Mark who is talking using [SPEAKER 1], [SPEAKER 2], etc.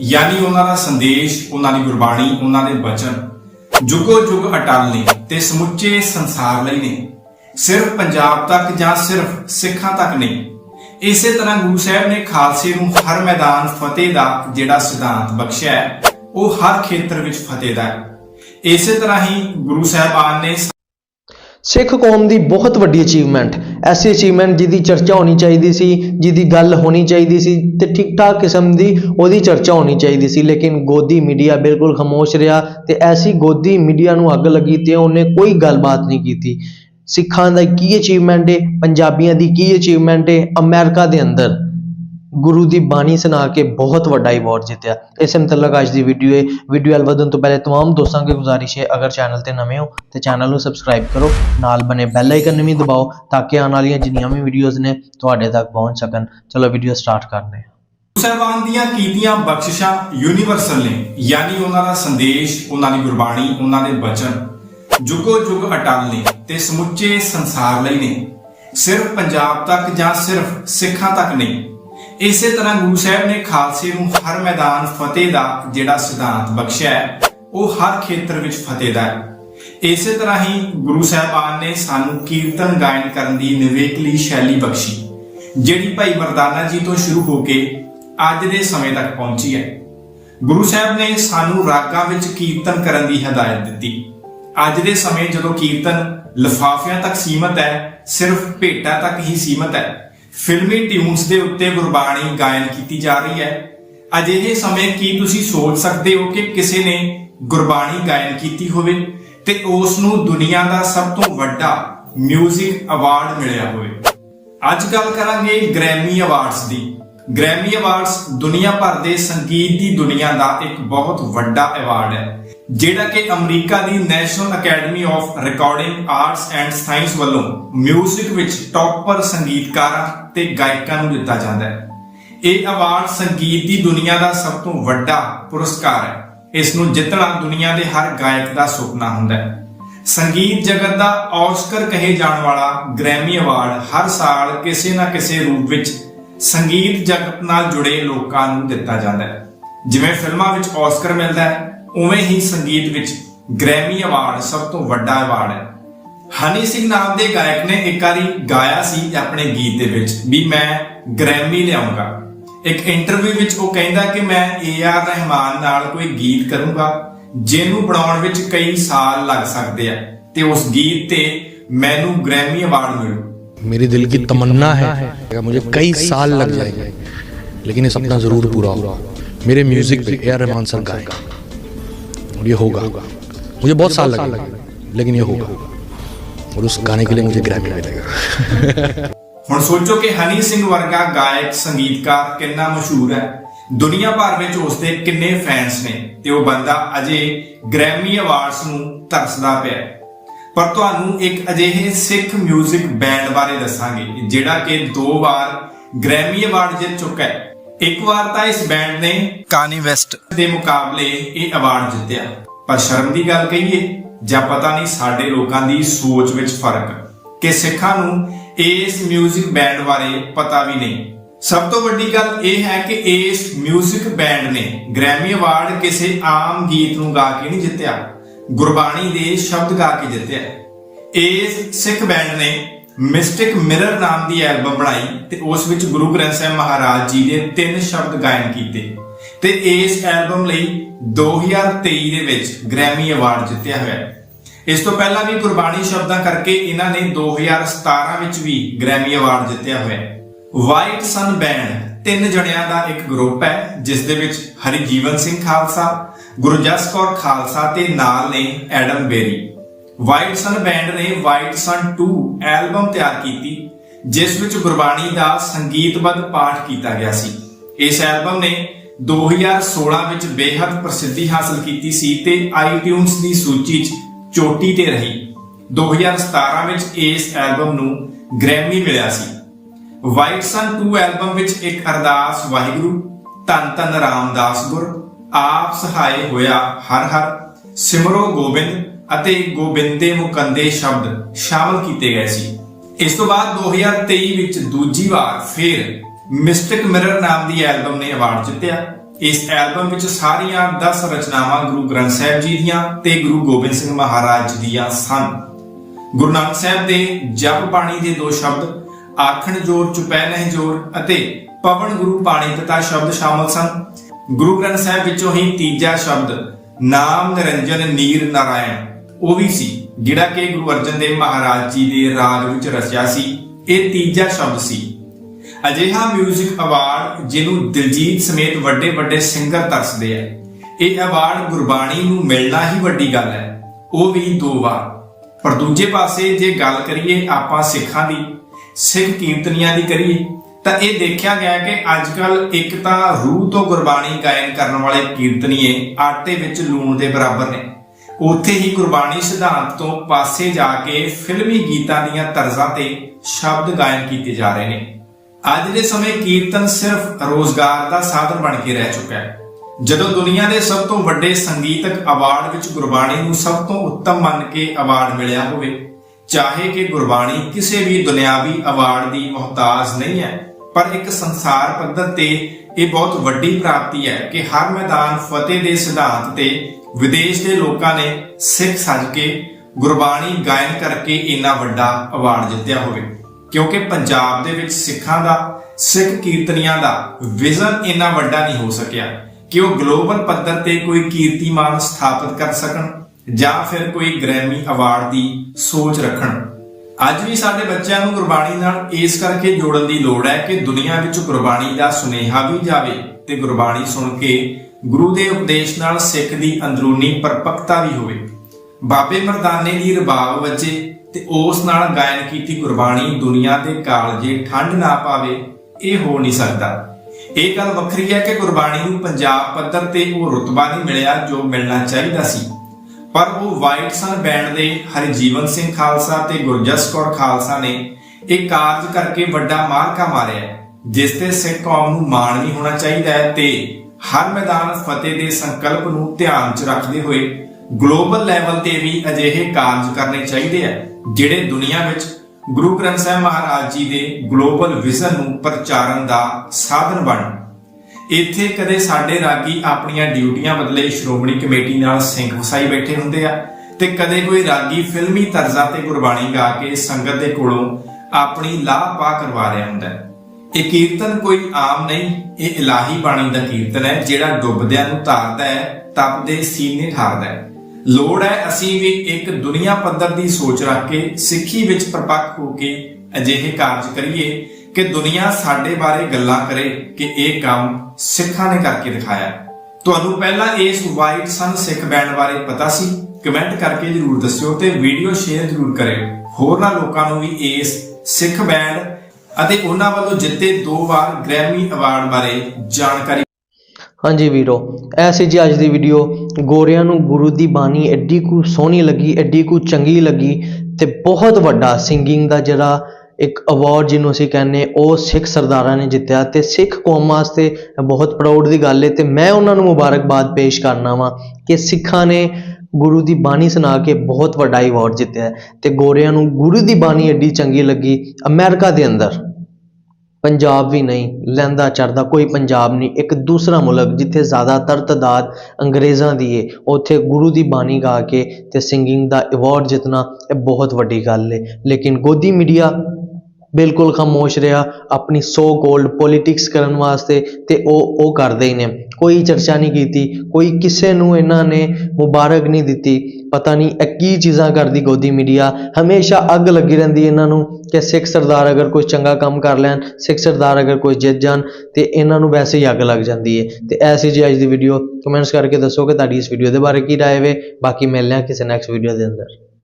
[SPEAKER 1] ਯਾਨੀ ਉਹਨਾਂ ਦਾ ਸੰਦੇਸ਼, ਉਹਨਾਂ ਦੀ ਗੁਰਬਾਣੀ, ਉਹਨਾਂ ਦੇ ਬਚਨ ਜੁਗੋ ਜੁਗ ਅਟਲ ਨੇ ਤੇ ਸਮੁੱਚੇ ਸੰਸਾਰ ਲਈ ਨੇ। ਸਿਰਫ ਪੰਜਾਬ ਤੱਕ ਜਾਂ ਸਿਰਫ ਸਿੱਖਾਂ ਤੱਕ ਨਹੀਂ, ਇਸੇ ਤਰ੍ਹਾਂ ਗੁਰੂ ਸਾਹਿਬ ਨੇ ਖਾਲਸੇ ਨੂੰ ਹਰ ਮੈਦਾਨ ਫਤਿਹ ਦਾ ਜਿਹੜਾ ਸਿਧਾਂਤ ਬਖਸ਼ਿਆ ਹੈ, ਉਹ ਹਰ ਖੇਤਰ ਵਿੱਚ ਫਤਿਹ ਦਾ ਹੈ। ਇਸੇ ਤਰ੍ਹਾਂ ਹੀ ਗੁਰੂ ਸਾਹਿਬਾਨ ਨੇ
[SPEAKER 2] ਸਿੱਖ ਕੌਮ ਦੀ ਬਹੁਤ ਵੱਡੀ ਅਚੀਵਮੈਂਟ ਐਸੀ ਅਚੀਵਮੈਂਟ ਜਿਹਦੀ ਚਰਚਾ ਹੋਣੀ ਚਾਹੀਦੀ ਸੀ, ਜਿਹਦੀ ਗੱਲ ਹੋਣੀ ਚਾਹੀਦੀ ਸੀ ਤੇ ਠੀਕ ਠਾਕ ਕਿਸਮ ਦੀ ਉਹਦੀ ਚਰਚਾ ਹੋਣੀ ਚਾਹੀਦੀ ਸੀ, ਲੇਕਿਨ ਗੋਦੀ ਮੀਡੀਆ ਬਿਲਕੁਲ ਖਾਮੋਸ਼ ਰਿਹਾ ਤੇ ਐਸੀ ਗੋਦੀ ਮੀਡੀਆ ਨੂੰ ਅੱਗ ਲੱਗੀ ਤੇ ਉਹਨੇ ਕੋਈ ਗੱਲਬਾਤ ਨਹੀਂ ਕੀਤੀ। ਸਿੱਖਾਂ ਦਾ ਕੀ ਅਚੀਵਮੈਂਟ ਹੈ ਪੰਜਾਬੀਆਂ ਦੀ ਕੀ ਅਚੀਵਮੈਂਟ ਹੈ ਅਮਰੀਕਾ ਦੇ ਅੰਦਰ। ਗੁਰੂ ਦੀ ਬਾਣੀ ਸੁਣਾ ਕੇ ਬਹੁਤ ਵੱਡਾ ਅਵਾਰਡ ਜਿੱਤਿਆ ਇਸ ਮੁਤਲਕ ਅੱਜ ਦੀ ਵੀਡੀਓ ਹੈ ਵੀਡੀਓ ਵੱਲ ਵਧਣ ਤੋਂ ਪਹਿਲੇ तमाम ਦੋਸਤਾਂ ਨੂੰ ਗੁਜ਼ਾਰਿਸ਼ ਹੈ ਅਗਰ ਚੈਨਲ ਤੇ ਨਵੇਂ ਹੋ ਤੇ ਚੈਨਲ ਨੂੰ ਸਬਸਕ੍ਰਾਈਬ ਕਰੋ ਨਾਲ ਬਨੇ ਬੈਲ ਆਈਕਨ ਨੂੰ ਵੀ ਦਬਾਓ ਤਾਂ ਕਿ ਆਉਣ ਵਾਲੀਆਂ ਜਿੰਨੀਆਂ ਵੀ ਵੀਡੀਓਜ਼ ਨੇ ਤੁਹਾਡੇ ਤੱਕ ਪਹੁੰਚ ਸਕਣ ਚਲੋ ਵੀਡੀਓ ਸਟਾਰਟ ਕਰਦੇ ਹਾਂ
[SPEAKER 1] ਗੁਰੂ ਸਾਹਿਬਾਨ ਦੀਆਂ ਕੀਤੀਆਂ ਬਖਸ਼ਿਸ਼ਾਂ ਯੂਨੀਵਰਸਲ ਨੇ ਯਾਨੀ ਉਹਨਾਂ ਦਾ ਸੰਦੇਸ਼ ਉਹਨਾਂ ਦੀ ਗੁਰਬਾਣੀ ਉਹਨਾਂ ਦੇ ਬਚਨ ਜੁਗੋ ਜੁਗ ਅਟਲ ਨੇ ਤੇ ਸਮੁੱਚੇ ਸੰਸਾਰ ਲਈ ਨੇ ਸਿਰਫ ਪੰਜਾਬ ਤੱਕ ਜਾਂ ਸਿਰਫ ਸਿੱਖਾਂ ਤੱਕ ਨਹੀਂ ਇਸੇ ਤਰ੍ਹਾਂ ਗੁਰੂ ਸਾਹਿਬ ਨੇ ਖਾਲਸੇ ਨੂੰ ਹਰ ਮੈਦਾਨ ਫਤਿਹ ਦਾ ਜਿਹੜਾ ਸਿਧਾਂਤ ਬਖਸ਼ਿਆ ਹੈ, ਉਹ ਹਰ ਖੇਤਰ ਵਿੱਚ ਫਤਿਹ ਦਾ ਹੈ। ਇਸੇ ਤਰ੍ਹਾਂ ਹੀ ਗੁਰੂ ਸਾਹਿਬਾਨ ਨੇ ਸਾਨੂੰ ਕੀਰਤਨ ਗਾਇਨ ਕਰਨ ਦੀ ਨਿਵੇਕਲੀ ਸ਼ੈਲੀ ਬਖਸ਼ੀ, ਜਿਹੜੀ ਭਾਈ ਮਰਦਾਨਾ ਜੀ ਤੋਂ ਸ਼ੁਰੂ ਹੋ ਕੇ ਅੱਜ ਦੇ ਸਮੇਂ ਤੱਕ ਪਹੁੰਚੀ ਹੈ। ਗੁਰੂ ਸਾਹਿਬ ਨੇ ਸਾਨੂੰ ਰਾਗਾਂ ਵਿੱਚ ਕੀਰਤਨ ਕਰਨ ਦੀ ਹਦਾਇਤ ਦਿੱਤੀ। ਅੱਜ ਦੇ ਸਮੇਂ ਜਦੋਂ ਕੀਰਤਨ ਲਿਫਾਫਿਆਂ ਤੱਕ ਸੀਮਤ ਹੈ, ਸਿਰਫ ਭੇਟਾਂ ਤੱਕ ਹੀ ਸੀਮਤ ਹੈ ਫਿਲਮੀ ਟਿਊਨਸ ਦੇ ਉੱਤੇ ਗੁਰਬਾਣੀ ਗਾਇਨ ਕੀਤੀ ਜਾ ਰਹੀ ਹੈ। ਅਜਿਹੇ ਸਮੇਂ ਕੀ ਤੁਸੀਂ ਸੋਚ ਸਕਦੇ ਹੋ ਕਿ ਕਿਸੇ ਨੇ ਗੁਰਬਾਣੀ ਗਾਇਨ ਕੀਤੀ ਹੋਵੇ ਤੇ ਉਸ ਨੂੰ ਦੁਨੀਆ ਦਾ ਸਭ ਤੋਂ ਵੱਡਾ 뮤직 ਅਵਾਰਡ ਮਿਲਿਆ ਹੋਵੇ? ਅੱਜ ਗੱਲ ਕਰਾਂਗੇ ਗ੍ਰੈਮੀ ਅਵਾਰਡਸ ਦੀ। ਗ੍ਰੈਮੀ ਅਵਾਰਡਸ ਦੁਨੀਆ ਭਰ ਦੇ ਸੰਗੀਤ ਦੀ ਦੁਨੀਆ ਦਾ ਇੱਕ ਬਹੁਤ ਵੱਡਾ ਅਵਾਰਡ ਹੈ, ਜਿਹੜਾ ਕਿ America the national academy of recording arts and science ਵੱਲੋਂ 뮤직 ਵਿੱਚ ਟੌਪਰ ਸੰਗੀਤਕਾਰਾਂ ਤੇ ਗਾਇਕਾਂ ਨੂੰ ਦਿੱਤਾ ਜਾਂਦਾ ਹੈ। ਇਹ ਅਵਾਰਡ ਸੰਗੀਤ ਦੀ ਦੁਨੀਆ ਦਾ ਸਭ ਤੋਂ ਵੱਡਾ ਪੁਰਸਕਾਰ ਹੈ। ਇਸ ਨੂੰ ਜਿੱਤਣਾ ਦੁਨੀਆ ਦੇ ਹਰ ਗਾਇਕ ਦਾ ਸੁਪਨਾ ਹੁੰਦਾ ਹੈ। ਸੰਗੀਤ ਜਗਤ ਦਾ ਔਸਕਰ ਕਹੇ ਜਾਣ ਵਾਲਾ ਗ੍ਰੈਮੀ ਅਵਾਰਡ ਹਰ ਸਾਲ ਕਿਸੇ ਨਾ ਕਿਸੇ ਰੂਪ ਵਿੱਚ ਸੰਗੀਤ ਜਗਤ ਨਾਲ ਜੁੜੇ ਲੋਕਾਂ ਨੂੰ ਦਿੱਤਾ ਜਾਂਦਾ ਹੈ। ਜਿਵੇਂ ਫਿਲਮਾਂ ਵਿੱਚ ਔਸਕਰ ਮਿਲਦਾ ਹੈ, ਉਵੇਂ ਹੀ ਸੰਗੀਤ ਵਿੱਚ ਗ੍ਰੈਮੀ ਅਵਾਰਡ ਸਭ ਤੋਂ ਵੱਡਾ ਅਵਾਰਡ ਹੈ। ਹਨੀ ਸਿੰਘ ਨਾਮ ਦੇ ਗਾਇਕ ਨੇ ਇੱਕ ਵਾਰੀ ਗਾਇਆ ਸੀ ਆਪਣੇ ਗੀਤ ਦੇ ਵਿੱਚ ਵੀ ਮੈਂ ਗ੍ਰੈਮੀ ਲਿਆਉਂਗਾ। ਇੱਕ ਇੰਟਰਵਿਊ ਵਿੱਚ ਉਹ ਕਹਿੰਦਾ ਕਿ ਮੈਂ ਏ ਆਰ ਰਹਿਮਾਨ ਨਾਲ ਕੋਈ ਗੀਤ ਕਰੂੰਗਾ, ਜਿਹਨੂੰ ਬਣਾਉਣ ਵਿੱਚ ਕਈ ਸਾਲ ਲੱਗ ਸਕਦੇ ਆ, ਤੇ ਉਸ ਗੀਤ ਤੇ ਮੈਨੂੰ ਗ੍ਰੈਮੀ ਅਵਾਰਡ ਮਿਲੂ।
[SPEAKER 3] मेरे दिल की तमन्ना है कि मुझे कई साल लग जाएंगे लेकिन ये सपना जरूर पूरा होगा मेरे म्यूजिक पे ए आर रहमान सर गाएगा और ये होगा मुझे बहुत साल लगेंगे लेकिन ये होगा और उस गाने के लिए मुझे ग्रैमी मिलेगा
[SPEAKER 1] ਹੁਣ ਸੋਚੋ ਕਿ ਹਨੀ ਸਿੰਘ ਵਰਗਾ ਗਾਇਕ ਸੰਗੀਤਕਾਰ ਕਿੰਨਾ ਮਸ਼ਹੂਰ ਹੈ ਦੁਨੀਆ ਭਰ ਵਿੱਚ ਉਸਦੇ ਕਿੰਨੇ ਫੈਨਸ ਨੇ ਤੇ ਉਹ ਬੰਦਾ ਅਜੇ ਗ੍ਰੈਮੀ ਅਵਾਰਡਸ ਨੂੰ ਤਰਸਦਾ ਪਿਆ ਹੈ। ਪਰ ਤੁਹਾਨੂੰ ਇੱਕ ਅਜਿਹੇ ਸਿੱਖ 뮤직 ਬੈਂਡ ਬਾਰੇ ਦੱਸਾਂਗੇ ਜਿਹੜਾ ਕਿ ਦੋ ਵਾਰ ਗ੍ਰੈਮੀ ਅਵਾਰਡ ਜਿੱਤ ਚੁੱਕਾ ਹੈ ਇੱਕ ਵਾਰ ਤਾਂ ਇਸ ਬੈਂਡ ਨੇ ਕਾਨੀ ਵੈਸਟ ਦੇ ਮੁਕਾਬਲੇ ਇਹ ਅਵਾਰਡ ਜਿੱਤਿਆ ਪਰ ਸ਼ਰਮ ਦੀ ਗੱਲ ਕਹੀਏ ਜਾਂ ਪਤਾ ਨਹੀਂ ਸਾਡੇ ਲੋਕਾਂ ਦੀ ਸੋਚ ਵਿੱਚ ਫਰਕ ਕਿ ਸਿੱਖਾਂ ਨੂੰ ਇਸ 뮤직 ਬੈਂਡ ਬਾਰੇ ਪਤਾ ਵੀ ਨਹੀਂ ਸਭ ਤੋਂ ਵੱਡੀ ਗੱਲ ਇਹ ਹੈ ਕਿ ਇਸ 뮤직 ਬੈਂਡ ਨੇ ਗ੍ਰੈਮੀ ਅਵਾਰਡ ਕਿਸੇ ਆਮ ਗੀਤ ਨੂੰ ਗਾ ਕੇ ਨਹੀਂ ਜਿੱਤਿਆ ਗੁਰਬਾਣੀ ਦੇ ਸ਼ਬਦ ਗਾ ਕੇ ਜਿੱਤਿਆ ਇਸ ਸਿੱਖ ਬੈਂਡ ਨੇ ਮਿਸਟਿਕ ਮਿਰਰ ਨਾਮ ਦੀ ਐਲਬਮ ਬਣਾਈ ਤੇ ਉਸ ਵਿੱਚ ਗੁਰੂ ਗ੍ਰੰਥ ਸਾਹਿਬ ਮਹਾਰਾਜ ਜੀ ਦੇ ਤਿੰਨ ਸ਼ਬਦ ਗਾਇਨ ਕੀਤੇ। ਤੇ ਇਸ ਐਲਬਮ ਲਈ 2023 ਦੇ ਵਿੱਚ ਗ੍ਰੈਮੀ ਅਵਾਰਡ ਜਿੱਤਿਆ ਹੋਇਆ। ਹੈ ਇਸ ਤੋਂ ਪਹਿਲਾਂ ਵੀ ਗੁਰਬਾਣੀ ਸ਼ਬਦਾਂ ਕਰਕੇ ਇਹਨਾਂ ਨੇ 2017 ਵਿੱਚ ਵੀ ਗ੍ਰੈਮੀ ਅਵਾਰਡ ਜਿੱਤਿਆ ਹੋਇਆ। ਹੈ ਵਾਈਟ ਸਨ ਬੈਂਡ ਤਿੰਨ ਜਣਿਆਂ ਦਾ ਇੱਕ ਗਰੁੱਪ ਹੈ, ਜਿਸ ਦੇ ਵਿੱਚ ਹਰੀ ਜੀਵਨ ਸਿੰਘ ਖਾਲਸਾ ਗੁਰਜਸ ਕੌਰ ਖਾਲਸਾ ਤੇ ਨਾਲ ਨੇ Adam Berry. White Sun band ਨੇ ਵਾਈਟ ਸਨ 2 ਐਲਬਮ ਤਿਆਰ ਕੀਤੀ, ਜਿਸ ਵਿੱਚ ਗੁਰਬਾਣੀ ਦਾ ਸੰਗੀਤਬੱਧ ਪਾਠ ਕੀਤਾ ਗਿਆ ਸੀ। ਇਸ ਐਲਬਮ ਨੇ 2016 ਵਿੱਚ ਬੇहद ਪ੍ਰਸਿੱਧੀ ਹਾਸਲ ਕੀਤੀ ਸੀ ਤੇ ਆਈਟਿਊਨਸ ਦੀ ਸੂਚੀ 'ਚ ਚੋਟੀ ਤੇ ਰਹੀ। 2017 ਵਿੱਚ ਇਸ ਐਲਬਮ ਨੂੰ ਗ੍ਰੈਮੀ ਮਿਲਿਆ ਸੀ। ਵਾਈਟ ਸਨ 2 ਐਲਬਮ ਵਿੱਚ ਇੱਕ ਅਰਦਾਸ ਵਾਹਿਗੁਰੂ, ਧੰਨ ਧੰਨ ਰਾਮਦਾਸ ਗੁਰ ਆਪ ਸਹਾਇ ਹੋਇਆ ਹਰ ਹਰ, ਸਿਮਰੋ ਗੋਬਿੰਦ ਅਤੇ ਗੋਬਿੰਦੇ ਮੁਕੰਦੇ ਸ਼ਬਦ ਸ਼ਾਮਲ ਕੀਤੇ ਗਏ ਸੀ। ਇਸ ਤੋਂ ਬਾਅਦ 2023 ਵਿੱਚ ਦੂਜੀ ਵਾਰ ਫਿਰ ਮਿਸਟਿਕ ਮਿਰਰ ਨਾਮ ਦੀ ਐਲਬਮ ਨੇ ਅਵਾਰਡ ਜਿੱਤਿਆ। ਇਸ ਐਲਬਮ ਵਿੱਚ ਸਾਰੀਆਂ 10 ਰਚਨਾਵਾਂ ਗੁਰੂ ਗ੍ਰੰਥ ਸਾਹਿਬ ਜੀ ਦੀਆਂ ਤੇ ਗੁਰੂ ਗੋਬਿੰਦ ਸਿੰਘ ਮਹਾਰਾਜ ਜੀ ਦੀਆਂ ਸਨ। ਗੁਰੂ ਨਾਨਕ ਸਾਹਿਬ ਦੇ ਜਪ ਬਾਣੀ ਦੇ ਦੋ ਸ਼ਬਦ, ਆਖਣ ਜੋਰ ਚੁਪੈ ਨਹਿ ਜੋਰ ਅਤੇ ਪਵਨ ਗੁਰੂ ਪਾਣੀ ਪਿਤਾ ਸ਼ਬਦ ਸ਼ਾਮਲ ਸਨ। ਗੁਰੂ ਗ੍ਰੰਥ ਸਾਹਿਬ ਵਿੱਚੋਂ ਹੀ ਤੀਜਾ ਸ਼ਬਦ, ਨਾਮ ਨਿਰੰਜਨ ਨੀਰ ਨਾਰਾਇਣ, ਉਹ ਵੀ ਸੀ, ਜਿਹੜਾ ਕਿ ਗੁਰੂ ਅਰਜਨ ਦੇਵ ਮਹਾਰਾਜ ਜੀ ਦੇ ਰਾਜ ਵਿੱਚ ਰਚਿਆ ਸੀ, ਇਹ ਤੀਜਾ ਸ਼ਬਦ ਸੀ। ਅਜਿਹਾ 뮤직 ਅਵਾਰਡ ਜਿਹਨੂੰ ਦਿਲਜੀਤ ਸਮੇਤ ਵੱਡੇ ਵੱਡੇ ਸਿੰਗਰ ਤਰਸਦੇ ਆ। ਇਹ ਅਵਾਰਡ ਗੁਰਬਾਣੀ ਨੂੰ ਮਿਲਣਾ ਹੀ ਵੱਡੀ ਗੱਲ ਹੈ, ਉਹ ਵੀ ਦੋ ਵਾਰ। ਪਰ ਦੂਜੇ ਪਾਸੇ ਜੇ ਗੱਲ ਕਰੀਏ ਆਪਾਂ ਸਿੱਖਾਂ ਦੀ, ਸਿੱਖ ਕੀਰਤਨੀਆਂ ਦੀ ਕਰੀਏ ਤਾਂ ਇਹ ਦੇਖਿਆ ਗਿਆ ਕਿ ਅੱਜ ਅੱਜਕੱਲ ਇੱਕ ਤਾਂ ਰੂਹ ਤੋਂ ਗੁਰਬਾਣੀ ਗਾਇਨ ਕਰਨ ਵਾਲੇ ਕੀਰਤਨੀਏ ਆਟੇ ਵਿੱਚ ਲੂਣ ਦੇ ਬਰਾਬਰ ਨੇ। ਉੱਥੇ ਹੀ ਗੁਰਬਾਣੀ ਸਿਧਾਂਤ ਤੋਂ ਪਾਸੇ ਜਾ ਕੇ ਫਿਲਮੀ ਗੀਤਾਂ ਦੀਆਂ ਤਰਜ਼ਾਂ ਤੇ ਸ਼ਬਦ ਗਾਇਨ ਕੀਤੇ ਜਾ ਰਹੇ ਨੇ। ਅੱਜ ਦੇ ਸਮੇਂ ਕੀਰਤਨ ਸਿਰਫ ਰੋਜ਼ਗਾਰ ਦਾ ਸਾਧਨ ਬਣ ਕੇ ਰਹਿ ਚੁੱਕਾ ਹੈ। ਜਦੋਂ ਦੁਨੀਆ ਦੇ ਸਭ ਤੋਂ ਵੱਡੇ ਸੰਗੀਤਕ ਅਵਾਰਡ ਵਿੱਚ ਗੁਰਬਾਣੀ ਨੂੰ ਸਭ ਤੋਂ ਉੱਤਮ ਮੰਨ ਕੇ ਅਵਾਰਡ ਮਿਲਿਆ ਹੋਵੇ, ਚਾਹੇ ਕਿ ਗੁਰਬਾਣੀ ਕਿਸੇ ਵੀ ਦੁਨਿਆਵੀ ਅਵਾਰਡ ਦੀ ਮੁਹਤਾਜ ਨਹੀਂ ਹੈ ਪਰ ਇੱਕ ਸੰਸਾਰ ਪੱਧਰ ਤੇ ਇਹ ਬਹੁਤ ਵੱਡੀ ਪ੍ਰਾਪਤੀ ਹੈ ਕਿ ਹਰ ਮੈਦਾਨ ਫਤਿਹ ਦੇ ਸਿਧਾਂਤ ਤੇ ਵਿਦੇਸ਼ ਦੇ ਲੋਕਾਂ ਨੇ ਸਿੱਖ ਸੱਜ ਕੇ ਗੁਰਬਾਣੀ ਗਾਇਨ ਕਰਕੇ ਇੰਨਾ ਵੱਡਾ ਅਵਾਰਡ ਜਿੱਤਿਆ ਹੋਵੇ। ਕਿਉਂਕਿ ਪੰਜਾਬ ਦੇ ਵਿੱਚ ਸਿੱਖਾਂ ਦਾ, ਸਿੱਖ ਕੀਰਤਨੀਆਂ ਦਾ ਵਿਜ਼ਨ ਇੰਨਾ ਵੱਡਾ ਨਹੀਂ ਹੋ ਸਕਿਆ ਕਿ ਉਹ ਗਲੋਬਲ ਪੱਧਰ ਤੇ ਕੋਈ ਕੀਰਤੀਮਾਨ ਸਥਾਪਿਤ ਕਰ ਸਕਣ ਜਾਂ ਫਿਰ ਕੋਈ ਗ੍ਰੈਮੀ ਅਵਾਰਡ ਦੀ ਸੋਚ ਰੱਖਣ। ਅੱਜ ਵੀ ਸਾਡੇ ਬੱਚਿਆਂ ਨੂੰ ਗੁਰਬਾਣੀ ਨਾਲ ਇਸ ਕਰਕੇ ਜੋੜਨ ਦੀ ਲੋੜ ਹੈ ਕਿ ਦੁਨੀਆ ਵਿੱਚ ਗੁਰਬਾਣੀ ਦਾ ਸੁਨੇਹਾ ਵੀ ਜਾਵੇ ਤੇ ਗੁਰਬਾਣੀ ਸੁਣ ਕੇ ਗੁਰੂ ਦੇ ਉਪਦੇਸ਼ ਨਾਲ ਸਿੱਖ ਦੀ ਅੰਦਰੂਨੀ ਪਰਪਕਤਾ ਵੀ ਹੋਵੇ। ਬਾਬੇ ਮਰਦਾਨੇ ਦੀ ਰਬਾਬ ਵੱਜੇ ਤੇ ਉਸ ਨਾਲ ਗਾਇਨ ਕੀਤੀ ਗੁਰਬਾਣੀ ਦੁਨੀਆ ਦੇ ਕਾਲਜੇ ਠੰਡ ਨਾ ਪਾਵੇ, ਇਹ ਹੋ ਨਹੀਂ ਸਕਦਾ। ਇਹ ਗੱਲ ਵੱਖਰੀ ਹੈ ਕਿ ਗੁਰਬਾਣੀ ਨੂੰ ਪੰਜਾਬ ਪੱਧਰ ਤੇ ਉਹ ਰੁਤਬਾ ਨਹੀਂ ਮਿਲਿਆ ਜੋ ਮਿਲਣਾ ਚਾਹੀਦਾ ਸੀ। ਪਰ ਉਹ ਵਾਈਟ ਸਨ ਬੈਂਡ ਦੇ, ਹਰਜੀਵਨ ਸਿੰਘ ਖਾਲਸਾ ਤੇ ਗੁਰਜਸ ਕੌਰ ਖਾਲਸਾ ਨੇ ਇਹ ਕਾਰਜ ਕਰਕੇ ਵੱਡਾ ਮਾਰਕਾ ਮਾਰਿਆ ਜਿਸ ਤੇ ਸਿੱਖ ਕੌਮ ਨੂੰ ਮਾਣ ਵੀ ਹੋਣਾ ਚਾਹੀਦਾ ਹੈ ਤੇ ਹਰ ਮੈਦਾਨ ਫਤਿਹ ਦੇ ਸੰਕਲਪ ਨੂੰ ਧਿਆਨ 'ਚ ਰੱਖਦੇ ਹੋਏ ਗਲੋਬਲ ਲੈਵਲ ਤੇ ਵੀ ਅਜਿਹੇ ਕਾਰਜ ਕਰਨੇ ਚਾਹੀਦੇ ਆ, ਜਿਹੜੇ ਦੁਨੀਆ ਵਿੱਚ ਗੁਰੂ ਗ੍ਰੰਥ ਸਾਹਿਬ ਮਹਾਰਾਜ ਜੀ ਦੇ ਗਲੋਬਲ ਵਿਜ਼ਨ ਨੂੰ ਪ੍ਰਚਾਰਨ ਦਾ ਸਾਧਨ ਬਣਨ ਇੱਥੇ ਕਦੇ ਸਾਡੇ ਰਾਗੀ ਆਪਣੀਆਂ ਡਿਊਟੀਆਂ ਬਦਲੇ ਸ਼੍ਰੋਮਣੀ ਕਮੇਟੀ ਨਾਲ ਸਿੰਘ ਵਸਾਈ ਬੈਠੇ ਹੁੰਦੇ ਆ ਤੇ ਕਦੇ ਕੋਈ ਰਾਗੀ ਫਿਲਮੀ ਤਰਜ਼ਾਂ ਤੇ ਗੁਰਬਾਣੀ ਗਾ ਕੇ ਸੰਗਤ ਦੇ ਕੋਲੋਂ ਆਪਣੀ ਲਾਹ ਪਾ ਕਰਵਾ ਰਿਹਾ ਹੁੰਦਾ ਹੈ। ਇਹ ਕੀਰਤਨ ਕੋਈ ਆਮ ਨਹੀਂ, ਇਹ ਇਲਾਹੀ ਬਾਣੀ ਦਾ ਕੀਰਤਨ ਹੈ, ਜਿਹੜਾ ਡੁੱਬਦਿਆਂ ਨੂੰ ਤਾਰਦਾ ਹੈ, ਤਪਦੇ ਸੀਨੇ ਠਾਰਦਾ ਹੈ। ਲੋੜ ਹੈ ਅਸੀਂ ਵੀ ਇੱਕ ਦੁਨੀਆ ਪੱਧਰ ਦੀ ਸੋਚ ਰੱਖ ਕੇ, ਸਿੱਖੀ ਵਿੱਚ ਪ੍ਰਪੱਕ ਹੋ ਕੇ ਅਜਿਹੇ ਕਾਰਜ ਕਰੀਏ ਕਿ ਦੁਨੀਆ ਸਾਡੇ ਬਾਰੇ ਗੱਲਾਂ ਕਰੇ, ਕਿ ਇਹ ਕੰਮ ਸਿੱਖਾਂ ਨੇ ਕਰਕੇ ਦਿਖਾਇਆ। ਤੁਹਾਨੂੰ ਪਹਿਲਾਂ ਇਸ ਵਾਈਟ ਸਨ ਸਿੱਖ ਬੈਂਡ ਬਾਰੇ ਪਤਾ ਸੀ। ਕਮੈਂਟ ਕਰਕੇ ਜਰੂਰ ਦੱਸਿਓ ਤੇ ਵੀਡੀਓ ਸ਼ੇਅਰ ਜਰੂਰ ਕਰਿਓ। ਹੋਰਨਾਂ ਲੋਕਾਂ ਨੂੰ ਵੀ ਇਸ ਸਿੱਖ ਬੈਂਡ ਅਤੇ ਉਹਨਾਂ ਵੱਲੋਂ ਜਿੱਤੇ ਦੋ ਵਾਰ ਗ੍ਰੈਮੀ ਅਵਾਰਡ ਬਾਰੇ ਜਾਣਕਾਰੀ
[SPEAKER 2] ਹਾਂਜੀ ਵੀਰੋ ਐਸੀ ਜੀ ਅੱਜ ਦੀ ਵੀਡੀਓ ਗੋਰਿਆਂ ਨੂੰ ਗੁਰੂ ਦੀ ਬਾਣੀ ਐਡੀ ਕੁ ਸੋਹਣੀ ਲੱਗੀ, ਐਡੀ ਕੁ ਚੰਗੀ ਲੱਗੀ ਤੇ ਬਹੁਤ ਵੱਡਾ ਸਿੰਗਿੰਗ ਦਾ ਜਿਹੜਾ ਇੱਕ ਅਵਾਰਡ ਜਿਹਨੂੰ ਅਸੀਂ ਕਹਿੰਨੇ ਉਹ ਸਿੱਖ ਸਰਦਾਰਾਂ ਨੇ ਜਿੱਤਿਆ ਤੇ ਸਿੱਖ ਕੌਮ ਵਾਸਤੇ ਬਹੁਤ ਪ੍ਰਾਊਡ ਦੀ ਗੱਲ ਹੈ ਤੇ ਮੈਂ ਉਹਨਾਂ ਨੂੰ ਮੁਬਾਰਕਬਾਦ ਪੇਸ਼ ਕਰਨਾ ਵਾਂ ਕਿ ਸਿੱਖਾਂ ਨੇ ਗੁਰੂ ਦੀ ਬਾਣੀ ਸੁਣਾ ਕੇ ਬਹੁਤ ਵੱਡਾ ਅਵਾਰਡ ਜਿੱਤਿਆ ਹੈ ਤੇ ਗੋਰਿਆਂ ਨੂੰ ਗੁਰੂ ਦੀ ਬਾਣੀ ਐਡੀ ਚੰਗੀ ਲੱਗੀ ਅਮਰੀਕਾ ਦੇ ਅੰਦਰ। ਪੰਜਾਬ ਵੀ ਨਹੀਂ, ਲੈਂਦਾ ਚੜਦਾ ਕੋਈ ਪੰਜਾਬ ਨਹੀਂ, ਇੱਕ ਦੂਸਰਾ ਮੁਲਕ ਜਿੱਥੇ ਜ਼ਿਆਦਾਤਰ ਤਾਦਾਦ ਅੰਗਰੇਜ਼ਾਂ ਦੀ ਏ, ਉੱਥੇ ਗੁਰੂ ਦੀ ਬਾਣੀ ਗਾ ਕੇ ਤੇ ਸਿੰਗਿੰਗ ਦਾ ਅਵਾਰਡ ਜਿੱਤਣਾ ਇਹ ਬਹੁਤ ਵੱਡੀ ਗੱਲ ਏ। ਲੇਕਿਨ ਗੋਦੀ ਮੀਡੀਆ ਬਿਲਕੁਲ ਖਾਮੋਸ਼ ਰਿਹਾ, ਆਪਣੀ ਸੋ ਕੋਲਡ ਪੋਲਿਟਿਕਸ ਕਰਨ ਵਾਸਤੇ ਤੇ ਉਹ ਉਹ ਕਰਦੇ ਹੀ ਨੇ। ਕੋਈ ਚਰਚਾ ਨਹੀਂ ਕੀਤੀ, ਕੋਈ ਕਿਸੇ ਨੂੰ ਇਹਨਾਂ ਨੇ ਮੁਬਾਰਕ ਨਹੀਂ ਦਿੱਤੀ। ਪਤਾ ਨਹੀਂ ਇਹ ਕੀ ਚੀਜ਼ਾਂ ਕਰਦੀ ਗੋਦੀ ਮੀਡੀਆ ਹਮੇਸ਼ਾ ਅੱਗ ਲੱਗੀ ਰਹਿੰਦੀ ਇਹਨਾਂ ਨੂੰ ਕਿ ਸਿੱਖ ਸਰਦਾਰ ਅਗਰ ਕੋਈ ਚੰਗਾ ਕੰਮ ਕਰ ਲੈਣ, ਸਿੱਖ ਸਰਦਾਰ ਅਗਰ ਕੋਈ ਜਿੱਤ ਜਾਣ, ਤੇ ਇਹਨਾਂ ਨੂੰ ਵੈਸੇ ਹੀ ਅੱਗ ਲੱਗ ਜਾਂਦੀ ਹੈ ਤੇ ਐਸੀ ਜੀ ਅੱਜ ਦੀ ਵੀਡੀਓ ਕਮੈਂਟਸ ਕਰਕੇ ਦੱਸੋ ਕਿ ਤੁਹਾਡੀ ਇਸ ਵੀਡੀਓ ਦੇ ਬਾਰੇ ਕੀ ਰਾਏ ਵੇ। ਬਾਕੀ ਮਿਲਦੇ ਹਾਂ ਕਿਸੇ ਨੈਕਸਟ ਵੀਡੀਓ ਦੇ ਅੰਦਰ।